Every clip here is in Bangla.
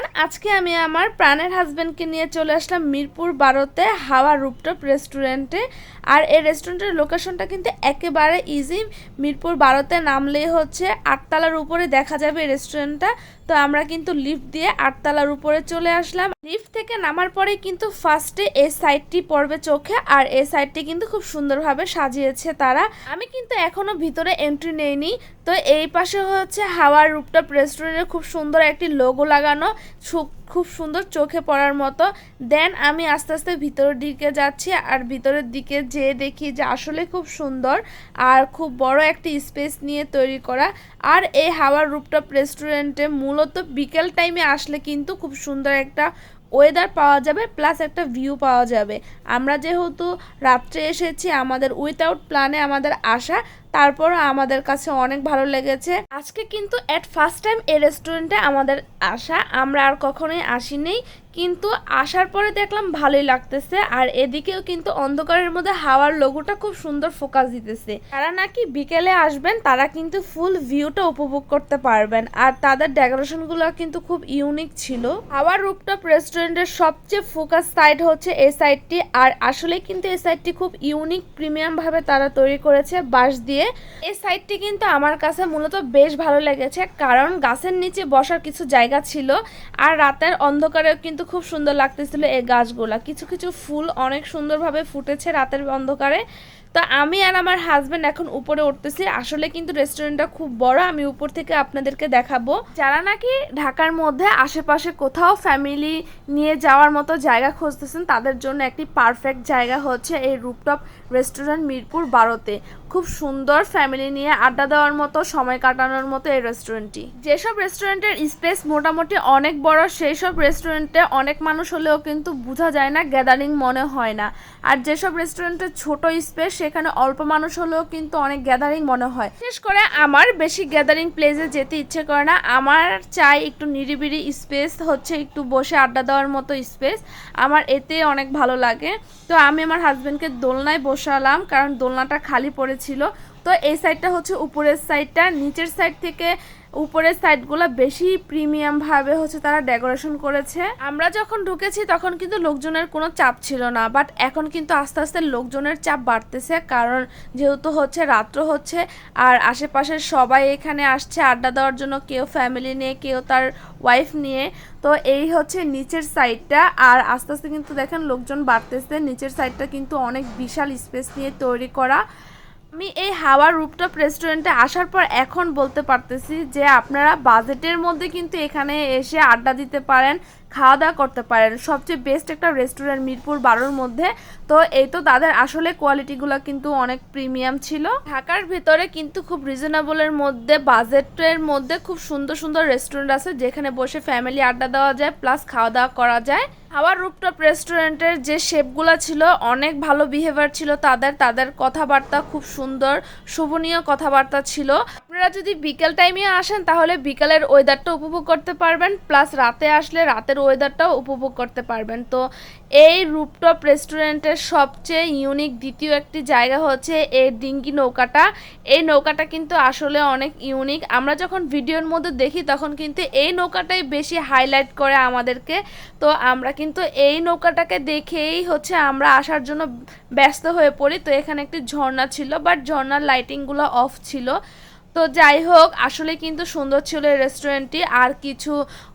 এভরিওয়ান আজকে আমি আমার প্রাণের হাজব্যান্ডকে নিয়ে চলে আসলাম মিরপুর বারোতে হাওয়া রুপটপ রেস্টুরেন্টে আর এই রেস্টুরেন্টের লোকেশনটা কিন্তু একেবারে ইজি মিরপুর বারোতে নামলেই হচ্ছে আটতলার উপরে দেখা যাবে রেস্টুরেন্টটা তো আমরা কিন্তু লিফট দিয়ে আটতলার উপরে চলে আসলাম। লিফট থেকে নামার পরে কিন্তু ফার্স্টে এই সাইডটি পড়বে চোখে আর এই সাইডটি কিন্তু খুব সুন্দরভাবে সাজিয়েছে তারা। আমি কিন্তু এখনও ভিতরে এন্ট্রি নেইনি। তো এই পাশে হচ্ছে হাওয়ার রুপটপ রেস্টুরেন্টের খুব সুন্দর একটি লোগো লাগানো খুব সুন্দর চোখে পড়ার মতো। দেন আমি আস্তে আস্তে ভিতরের দিকে যাচ্ছি আর ভিতরের দিকে যেয়ে দেখি যে আসলে খুব সুন্দর আর খুব বড় একটি স্পেস নিয়ে তৈরি করা। আর এই হাওয়ার রুপটপ রেস্টুরেন্টে মূলত বিকেল টাইমে আসলে কিন্তু খুব সুন্দর একটা ওয়েদার পাওয়া যাবে প্লাস একটা ভিউ পাওয়া যাবে। আমরা যেহেতু রাত্রে এসেছি, আমাদের উইথাউট প্ল্যানে আমাদের আসা তারপর আমাদের কাছে অনেক ভালো লেগেছে। আজকে কিন্তু এট ফার্স্ট টাইম এই রেস্টুরেন্টে আমাদের আসা, আমরা আর কখনোই আসিনি, কিন্তু আসার পরে দেখলাম ভালোই লাগতেছে, আর এদিকেও কিন্তু অন্ধকারের মধ্যে হাওয়ার লোগোটা খুব সুন্দর ফোকাস দিতেছে। তারা নাকি বিকেলে আসবেন, তারা কিন্তু ফুল ভিউটা উপভোগ করতে পারবেন, আর তাদের ডেকোরেশনগুলো কিন্তু খুব ইউনিক ছিল। হাওয়ার রুপটপ রেস্টুরেন্টের সবচেয়ে ফোকাস সাইড হচ্ছে এই সাইডটি আর আসলে কিন্তু এই সাইডটি খুব ইউনিক প্রিমিয়াম ভাবে তারা তৈরি করেছে, বাঁশ দিয়ে এই সাইডটি কিন্তু আমার কাছে মূলত বেশ ভালো লেগেছে, কারণ গাছের নিচে বসার কিছু জায়গা ছিল আর রাতের অন্ধকারেও কিন্তু খুব সুন্দর লাগতেছিল এই গাছগুলা। কিছু কিছু ফুল অনেক সুন্দরভাবে ফুটেছে রাতের অন্ধকারে। তো আমি আর আমার হাজবেন্ড এখন উপরে উঠতেছি। আসলে কিন্তু রেস্টুরেন্টটা খুব বড়, আমি উপর থেকে আপনাদেরকে দেখাবো। যারা নাকি ঢাকার মধ্যে, আশেপাশে কোথাও ফ্যামিলি নিয়ে যাওয়ার মতো জায়গা খুঁজতেছেন, তাদের জন্য একটি পারফেক্ট জায়গা হচ্ছে এই রুপটপ রেস্টুরেন্ট মিরপুর বারোতে। খুব সুন্দর ফ্যামিলি নিয়ে আড্ডা দেওয়ার মতো, সময় কাটানোর মতো এই রেস্টুরেন্টটি যেসব রেস্টুরেন্টের স্পেস মোটামুটি অনেক বড় সেই সব রেস্টুরেন্টে অনেক মানুষ হলেও কিন্তু বোঝা যায় না গ্যাদারিং মনে হয় না। আর যেসব রেস্টুরেন্টে ছোট স্পেস সেখানে অল্প মানুষ হলেও কিন্তু অনেক গ্যাদারিং মনে হয়। বিশেষ করে আমার বেশি গ্যাদারিং প্লেসে যেতে ইচ্ছে করে না। আমার চাই একটু নিরিবিলি স্পেস হচ্ছে একটু বসে আড্ডা দেওয়ার মতো স্পেস আমার এতে অনেক ভালো লাগে। তো আমি আমার হাজব্যান্ডকে দোলনায় বসালাম, কারণ দোলনাটা খালি পড়েছিল। তো এই সাইডটা হচ্ছে উপরের সাইডটা নিচের সাইড থেকে উপরের সাইডগুলো বেশি প্রিমিয়াম ভাবে হচ্ছে তারা ডেকোরেশন করেছে। আমরা যখন ঢুকেছি তখন কিন্তু লোকজনের কোনো চাপ ছিল না বাট এখন কিন্তু আস্তে আস্তে লোকজনের চাপ বাড়তেছে, কারণ যেহেতু হচ্ছে রাত্র হচ্ছে, আর আশেপাশের সবাই এখানে আসছে, আড্ডা দেওয়ার জন্য কেউ ফ্যামিলি নিয়ে, কেউ তার ওয়াইফ নিয়ে। তো এই হচ্ছে নিচের সাইডটা, আর আস্তে আস্তে কিন্তু দেখেন লোকজন বাড়তেছে, নিচের সাইডটা কিন্তু অনেক বিশাল স্পেস নিয়ে তৈরি করা। আমি এই হাওয়া রুপটপ রেস্টুরেন্টে আসার পর এখন বলতে পারতেছি যে আপনারা বাজেটের মধ্যে কিন্তু এখানে এসে আড্ডা দিতে পারেন খাওয়া দাওয়া করতে পারেন। সবচেয়ে বেস্ট একটা রেস্টুরেন্ট মিরপুর বারোর মধ্যে। তো এই তো তাদের আসলে কোয়ালিটিগুলো কিন্তু অনেক প্রিমিয়াম ছিল। ঢাকার ভিতরে কিন্তু খুব রিজনেবলের মধ্যে বাজেটের মধ্যে খুব সুন্দর সুন্দর রেস্টুরেন্ট আছে, যেখানে বসে ফ্যামিলি আড্ডা দেওয়া যায় প্লাস খাওয়া দাওয়া করা যায়। হাওয়ার রুপটপ রেস্টুরেন্টের যে শেপগুলো ছিল, অনেক ভালো বিহেভিয়ার ছিল তাদের। তাদের কথাবার্তা খুব সুন্দর, শোভনীয় কথাবার্তা ছিল। আপনারা যদি বিকেল টাইমে আসেন, তাহলে বিকালের ওয়েদারটা উপভোগ করতে পারবেন প্লাস রাতে আসলে রাতের ওয়েদারটাও উপভোগ করতে পারবেন। তো এই রুপটপ রেস্টুরেন্টের সবচেয়ে ইউনিক দ্বিতীয় একটি জায়গা হচ্ছে এই ডিঙ্গি নৌকাটা। এই নৌকাটা কিন্তু আসলে অনেক ইউনিক আমরা যখন ভিডিওর মধ্যে দেখি, তখন কিন্তু এই নৌকাটাই বেশি হাইলাইট করে আমাদেরকে। তো আমরা কিন্তু এই নৌকাটাকে দেখেই হচ্ছে আমরা আসার জন্য ব্যস্ত হয়ে পড়ি। তো এখানে একটি ঝর্ণা ছিল বাট ঝর্ণার লাইটিংগুলো অফ ছিল। তো যাই হোক আসলে কিন্তু সুন্দর ছিল এই রেস্টুরেন্টটি আর কিছু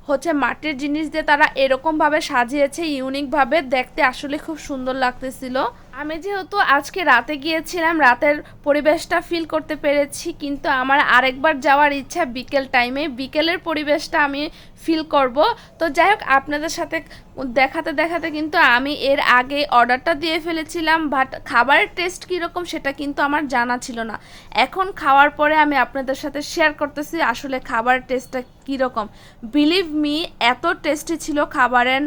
হচ্ছে মাটির জিনিস দিয়ে তারা এরকমভাবে সাজিয়েছে ইউনিকভাবে দেখতে আসলে খুব সুন্দর লাগতেছিল। আমি যেহেতু আজকে রাতে গিয়েছিলাম, রাতের পরিবেশটা ফিল করতে পেরেছি, কিন্তু আমার আরেকবার যাওয়ার ইচ্ছা বিকেল টাইমে বিকেলের পরিবেশটা আমি ফিল করব। তো যাই হোক, আপনাদের সাথে দেখাতে দেখাতে কিন্তু আমি এর আগে অর্ডারটা দিয়ে ফেলেছিলাম বাট খাবারের টেস্ট কীরকম সেটা কিন্তু আমার জানা ছিল না। এখন খাওয়ার পরে আমি আপনাদের সাথে শেয়ার করতেছি আসলে খাবারের টেস্টটা কীরকম। বিলিভ মি এত টেস্টি ছিল খাবারের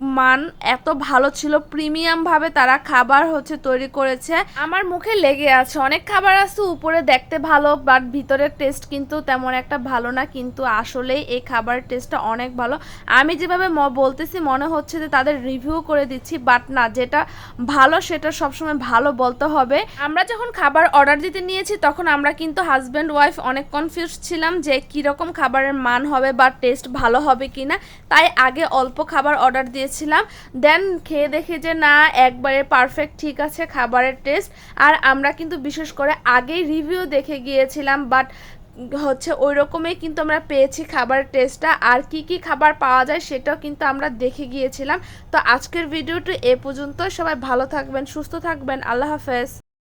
মান এত ভালো ছিল প্রিমিয়াম ভাবে তারা খাবার হচ্ছে তৈরি করেছে। আমার মুখে লেগে আছে, অনেক খাবার আছে, উপরে দেখতে ভালো বাট ভিতরের টেস্ট কিন্তু তেমন একটা ভালো না, কিন্তু আসলেই এই খাবারের টেস্টটা অনেক ভালো। আমি যেভাবে বলতেছি, মনে হচ্ছে যে তাদের রিভিউ করে দিচ্ছি বাট না, যেটা ভালো সেটা সবসময় ভালো বলতে হবে। আমরা যখন খাবার অর্ডার দিতে নিয়েছি, তখন আমরা কিন্তু হাজব্যান্ড ওয়াইফ অনেক কনফিউজ ছিলাম যে কীরকম খাবারের মান হবে, বা টেস্ট ভালো হবে কি না তাই আগে অল্প খাবার অর্ডার দিয়েছিলাম দেন খেয়ে দেখে যে, না, একবারে পারফেক্ট ঠিক আছে, খাবারের টেস্ট আর আমরা কিন্তু বিশেষ করে আগেই রিভিউ দেখে গিয়েছিলাম বাট হচ্ছে ওই রকমই কিন্তু আমরা পেয়েছি খাবার টেস্টটা আর কি কি খাবার পাওয়া যায় সেটাও কিন্তু আমরা দেখে গিয়েছিলাম। তো আজকের ভিডিওটি এ পর্যন্ত সবাই ভালো থাকবেন, সুস্থ থাকবেন। আল্লাহ হাফেজ।